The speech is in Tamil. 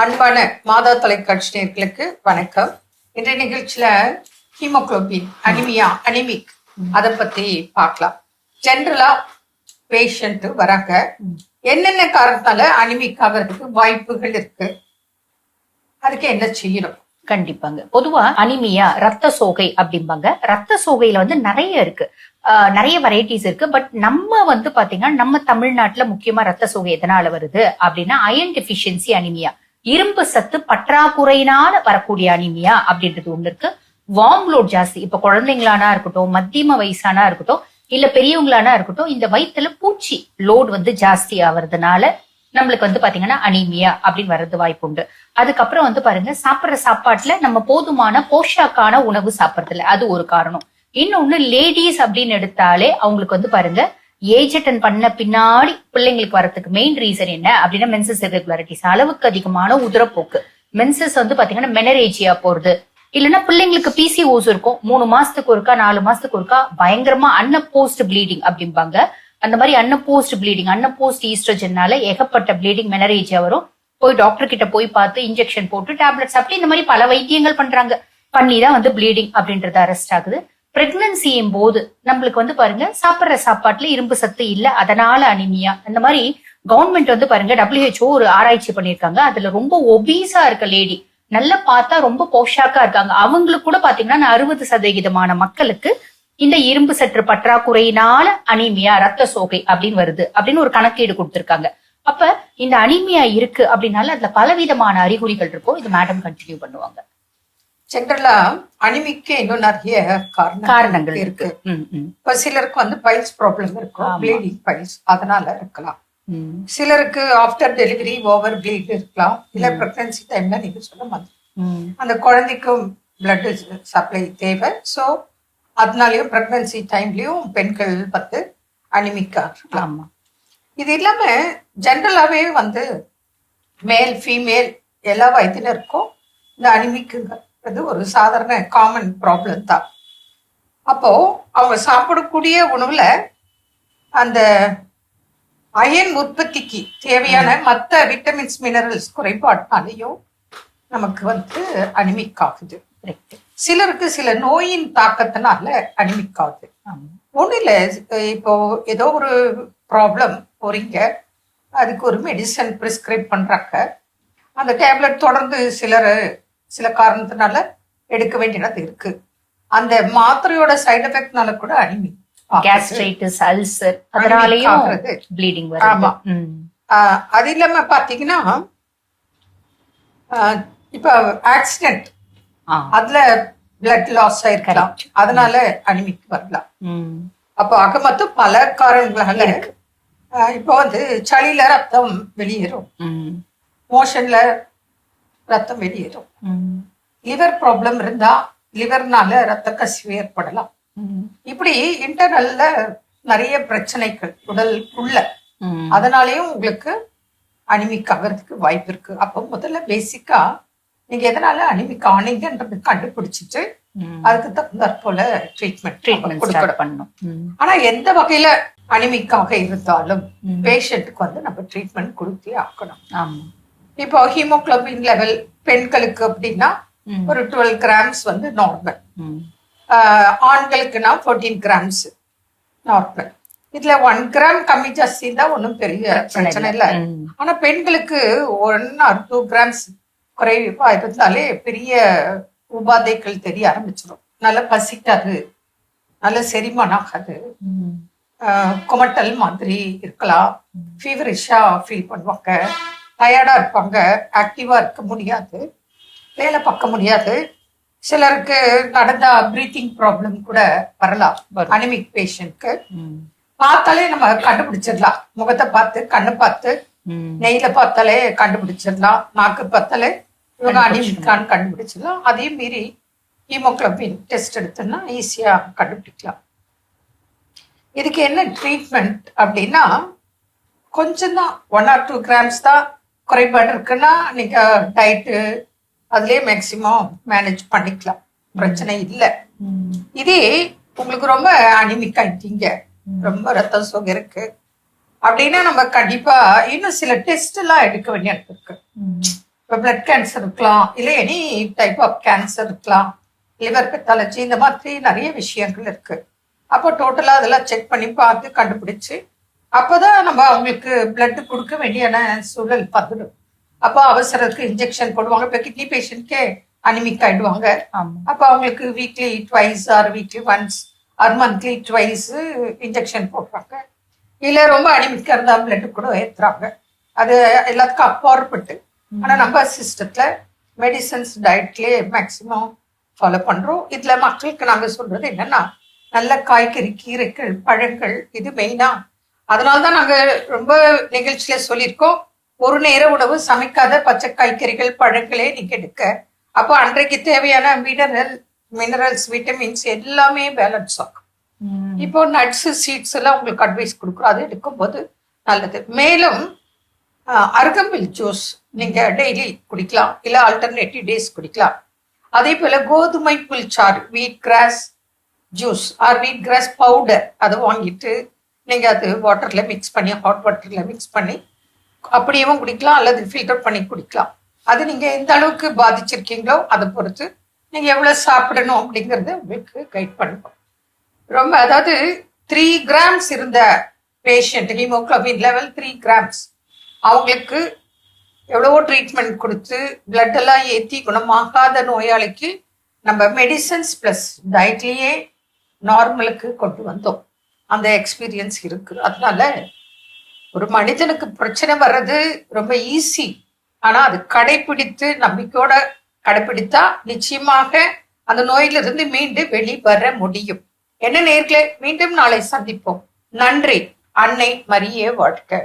அன்பான மாதா தொலைக்காட்சி நேர்களுக்கு வணக்கம். இன்றைய நிகழ்ச்சியில ஹீமோக்ளோபின் அனிமியா அனிமிக் அதை பத்தி பார்க்கலாம். ஜென்ரலா பேஷண்ட் வராங்க. என்னென்ன காரணத்தால அனிமிக் ஆகிறதுக்கு வாய்ப்புகள் இருக்கு? அதுக்கு என்ன செய்யணும்? கண்டிப்பாங்க. பொதுவா அனிமியா ரத்த சோகை அப்படிம்பாங்க. ரத்த சோகையில வந்து நிறைய இருக்கு. நிறைய வெரைட்டிஸ் இருக்கு. பட் நம்ம வந்து பாத்தீங்கன்னா நம்ம தமிழ்நாட்டுல முக்கியமா ரத்த சோகை எதனால வருது அப்படின்னா அயன் டெபிஷியன்சி அனிமியா இரும்பு சத்து பற்றாக்குறையினால வரக்கூடிய அனிமியா அப்படின்றது ஒண்ணு இருக்கு. வார்ம் லோட் ஜாஸ்தி. இப்ப குழந்தைங்களானா இருக்கட்டும் மத்தியம வயசானா இருக்கட்டும் இல்ல பெரியவங்களானா இருக்கட்டும் இந்த வயித்துல பூச்சி லோட் வந்து ஜாஸ்தி ஆவறதுனால நம்மளுக்கு வந்து பாத்தீங்கன்னா அனீமியா அப்படின்னு வர்றது வாய்ப்பு உண்டு. அதுக்கப்புறம் வந்து பாருங்க சாப்பிடுற சாப்பாட்டுல நம்ம போதுமான போஷாக்கான உணவு சாப்பிடுறதில்ல. அது ஒரு காரணம். இன்னொன்னு லேடிஸ் அப்படின்னு எடுத்தாலே அவங்களுக்கு வந்து பாருங்க ஏஜ் அட்டன் பண்ண பின்னாடி பிள்ளைங்களுக்கு வரதுக்கு மெயின் ரீசன் என்ன? அப்படின்னா மென்சஸ் இரெகுலாரிட்டிஸ் அளவுக்கு அதிகமான உதிரப்போக்கு. மென்சஸ் வந்து பாத்தீங்கன்னா மெனரேஜியா போறது. இல்லைன்னா பிள்ளைங்களுக்கு பிசிஓஸ் இருக்கும். மூணு மாசத்துக்கு ஒருக்கா நாலு மாசத்துக்கு ஒருக்கா பயங்கரமா அன்னப்போஸ்ட் ப்ளீடிங் அப்படிம்பாங்க. அந்த மாதிரி அன்னப்போஸ்ட் ப்ளீடிங் அன்னப்போஸ்ட் ஈஸ்ட்ரஜன்னால ஏகப்பட்ட ப்ளீடிங் மெனரேஜியா வரும். போய் டாக்டர் கிட்ட போய் பார்த்து இன்ஜெக்ஷன் போட்டு டேப்லெட் சாப்பிட்டு இந்த மாதிரி பல வைத்தியங்கள் பண்றாங்க. பண்ணி தான் வந்து ப்ளீடிங் அப்படின்றது அரெஸ்ட் ஆகுது. பிரெக்னன்சியும் போது நம்மளுக்கு வந்து பாருங்க சாப்பிடுற சாப்பாட்டுல இரும்பு சத்து இல்ல அதனால அனிமியா அந்த மாதிரி கவர்மெண்ட் வந்து பாருங்க டபிள்யூஹெச்ஓ ஒரு ஆராய்ச்சி பண்ணிருக்காங்க அதுல ரொம்ப ஒபீஸா இருக்க லேடி நல்லா பார்த்தா ரொம்ப போஷாக்கா இருக்காங்க. அவங்களுக்கு கூட பாத்தீங்கன்னா அறுபது சதவிகிதமான மக்களுக்கு இந்த இரும்பு சற்று பற்றாக்குறையினால அனிமியா ரத்த சோகை அப்படின்னு வருது அப்படின்னு ஒரு கணக்கீடு கொடுத்திருக்காங்க. அப்ப இந்த அனிமியா இருக்கு அப்படின்னால அதுல பலவிதமான அறிகுறிகள் இருக்கும். இது மேடம் கண்டினியூ பண்ணுவாங்க. ஜென்ரலா அனிமிக்கு இன்னும் நிறைய காரணங்கள் காரணங்கள் இருக்கு. இப்ப சிலருக்கு வந்து பைல்ஸ் ப்ராப்ளம் இருக்கும். ப்ளீடிங் பைல்ஸ் அதனால இருக்கலாம். சிலருக்கு ஆஃப்டர் டெலிவரி ஓவர் ப்ளீட் இருக்கலாம். இல்ல. பிரெக்னன்சி டைம்ல நீங்க சொன்ன மாதிரி. அந்த குழந்தைக்கும் பிளட் சப்ளை தேவை. ஸோ அதனாலயும் பிரெக்னன்சி டைம்லயும் பெண்கள் வந்து அனிமிக்கா இருக்கலாம். இது இல்லாம ஜென்ரலாவே வந்து மேல் ஃபீமேல் எல்லா வயதினருக்கும் இந்த அனிமிக்குங்கிறது ஒரு சாதாரண காமன் ப்ராப்ளம் தான். அப்போ அவங்க சாப்பிடக்கூடிய உணவுல அந்த அயன் உற்பத்திக்கு தேவையான மற்ற விட்டமின்ஸ் மினரல்ஸ் குறைபாட்டினாலையும் நமக்கு வந்து அனிமிக் ஆகுது. சிலருக்கு சில நோயின் தாக்கத்தினால அனிமிக் ஆகுது ஒன்றும் இல்லை இப்போ ஏதோ ஒரு ப்ராப்ளம் போறீங்க. அதுக்கு ஒரு மெடிசன் ப்ரிஸ்கிரைப் பண்றாங்க. அந்த டேப்லெட் தொடர்ந்து சிலர் சில காரணத்தினால எடுக்க வேண்டியது இருக்கு. அந்த மாத்திரையோட சைடு எஃபெக்ட்னால கூட அனிமி கேஸ்ட்ரைட்டிஸ் அல்சர் அதனாலயும். ப்ளீடிங் ஆமா. அது இல்லாம பாத்தீங்கன்னா இப்ப ஆக்சிடென்ட் அதுல பிளட் லாஸ் ஆயிருக்கலாம். அதனால அனிமிக் வரலாம். அப்போ ஆக மொத்தம் பல காரணங்களால இருக்கு. இப்போ வந்து சளியில ரத்தம் வெளியேறும். மோஷன்ல ரத்தம் வெளியேறும். லிவர் ப்ராப்ளம் இருந்தா லிவர்னால ரத்த கசிவு ஏற்படலாம். இப்படி இன்டர்னல்ல நிறைய பிரச்சனைகள் உடலுக்குள்ள. ம். அதனாலயும் உங்களுக்கு அனிமிக் ஆகிறதுக்கு வாய்ப்பு இருக்கு. அப்போ முதல்ல பேசிக்கா நீங்க எதனால அனிமிக் ஆனீங்கன்றது கண்டுபிடிச்சிட்டு. அதுக்கு தகுந்தாற் போல ட்ரீட்மெண்ட் ட்ரீட்மெண்ட் பண்ணும் ஆனா எந்த வகையில அனிமிக்காக இருந்தாலும். பேஷண்ட்டுக்கு வந்து நம்ம ட்ரீட்மெண்ட் கொடுத்தே ஆக்கணும் ஆமா. இப்போ ஹீமோகுளோபின் லெவல் பெண்களுக்கு அப்படின்னா ஒரு டுவெல் கிராம்ஸ் வந்து நார்மல் ம், ஆண்களுக்குனா ஃபோர்டீன் கிராம்ஸ் நார்மல் இதுல ஒன் கிராம் கம்மி ஜாஸ்தி தான் ஒன்றும் பெரிய பிரச்சனை இல்லை. ஆனா பெண்களுக்கு ஒன் ஆர் டூ கிராம்ஸ் குறைவா இருந்தாலே பெரிய உபாதைகள் தெரிய ஆரம்பிச்சிடும். நல்ல பசிக்காது நல்ல செரிமானம் ஆகாது. குமட்டல் மாதிரி இருக்கலாம். ஃபீவரிஷா ஃபீல் பண்ணுவாங்க. டயர்டா இருப்பாங்க ஆக்டிவா இருக்க முடியாது வேலை பார்க்க முடியாது சிலருக்கு நடந்தா பிரீத்திங் ப்ராப்ளம் கூட வரலாம். அனிமிக் பேஷண்ட்க்கு பார்த்தாலே நம்ம கண்டுபிடிச்சிடலாம் முகத்தை பார்த்து கண்ணை பார்த்து. நெய்ல பார்த்தாலே கண்டுபிடிச்சிடலாம் நாக்கு பார்த்தாலே இவங்க. அனிமிக்கான்னு கண்டுபிடிச்சிடலாம் அதையும் மீறி ஹீமோகுளோபின் டெஸ்ட் எடுத்தோம்னா ஈஸியா கண்டுபிடிக்கலாம் இதுக்கு என்ன ட்ரீட்மெண்ட் அப்படின்னா கொஞ்சம் தான் ஒன் ஆர் டூ கிராம்ஸ் தான் குறைபாடு இருக்குன்னா நீங்க டயட்டு அதுலயே மேக்சிமம் மேனேஜ் பண்ணிக்கலாம். பிரச்சனை இல்லை. இதே உங்களுக்கு ரொம்ப அனிமிக் ஆயிட்டீங்க. ரொம்ப ரத்த சோகை இருக்கு. அப்படின்னா நம்ம கண்டிப்பா இன்னும் சில டெஸ்ட் எல்லாம் எடுக்க வேண்டியது இருக்கு. இப்போ பிளட் கேன்சர் இருக்கலாம். இல்லை எனி டைப் ஆஃப் கேன்சர் இருக்கலாம். லிவர் பெத்தாலஜி இந்த மாதிரி நிறைய விஷயங்கள் இருக்கு. அப்போ டோட்டலாக அதெல்லாம் செக் பண்ணி பார்த்து கண்டுபிடிச்சு அப்போதான் நம்ம அவங்களுக்கு பிளட் கொடுக்க வேண்டியான சூழல் வந்துடும் அப்போ அவசரத்துக்கு இன்ஜெக்ஷன் போடுவாங்க. இப்போ கிட்னி பேஷண்ட்கே அனிமிக் ஆயிடுவாங்க. அப்போ அவங்களுக்கு weekly twice or weekly once or monthly twice injection போடுறாங்க. இல்லை ரொம்ப அனிமிக்காக இருந்தால் பிளட் கூட ஏற்றுறாங்க அது எல்லாத்துக்கும் அப்பாற்பட்டு. ஆனால் நம்ம சிஸ்டத்தில் மெடிசன்ஸ் டயட்லேயே மேக்ஸிமம் ஃபாலோ பண்ணுறோம் இதில் மக்களுக்கு நாங்கள் சொல்கிறது என்னென்னா நல்ல காய்கறி கீரைகள் பழங்கள் இது மெயினாக அதனால தான் நாங்கள் ரொம்ப நிகழ்ச்சியில் சொல்லியிருக்கோம். ஒரு நேர உணவு சமைக்காத பச்சை காய்கறிகள் பழங்களே நீங்கள் எடுக்க. அப்போ அன்றைக்கு தேவையான மினரல் மினரல்ஸ் விட்டமின்ஸ் எல்லாமே பேலன்ஸ் ஆகும். இப்போ நட்ஸ் சீட்ஸ் எல்லாம் உங்களுக்கு அட்வைஸ் கொடுக்குறோம். அது எடுக்கும்போது நல்லது. மேலும் அருகம்பில் ஜூஸ் நீங்க டெய்லி குடிக்கலாம். இல்ல ஆல்டர்னேட்டிவ் டேஸ் குடிக்கலாம். அதே போல கோதுமை புல் சாறு wheat grass juice or wheat grass powder அதை வாங்கிட்டு நீங்க அது வாட்டர்ல மிக்ஸ் பண்ணி ஹாட் வாட்டர்ல மிக்ஸ் பண்ணி அப்படியேவும் குடிக்கலாம் அல்லது ஃபில்டர் பண்ணி குடிக்கலாம். அது நீங்க எந்த அளவுக்கு பாதிச்சிருக்கீங்களோ அதை பொறுத்து நீங்க எவ்வளவு சாப்பிடணும் அப்படிங்கறத உங்களுக்கு கைட் பண்ணுவோம் ரொம்ப அதாவது த்ரீ கிராம்ஸ் இருந்த patient haemoglobin level three grams அவங்களுக்கு எவ்வளவோ ட்ரீட்மெண்ட் கொடுத்து பிளட் எல்லாம் ஏற்றி குணமாகாத நோயாளிக்கு நம்ம மெடிசன்ஸ் ப்ளஸ் டயட்லேயே நார்மலுக்கு கொண்டு வந்தோம். அந்த எக்ஸ்பீரியன்ஸ் இருக்கு. அதனால ஒரு மனிதனுக்கு பிரச்சனை வர்றது ரொம்ப ஈஸி ஆனா அது கடைபிடித்து நம்பிக்கையோட கடைபிடித்தா நிச்சயமாக அந்த நோயிலிருந்து மீண்டு வெளிவர முடியும். என்ன நேர்களே மீண்டும் நாளை சந்திப்போம். நன்றி. அன்னை மரியே வாழ்க்கை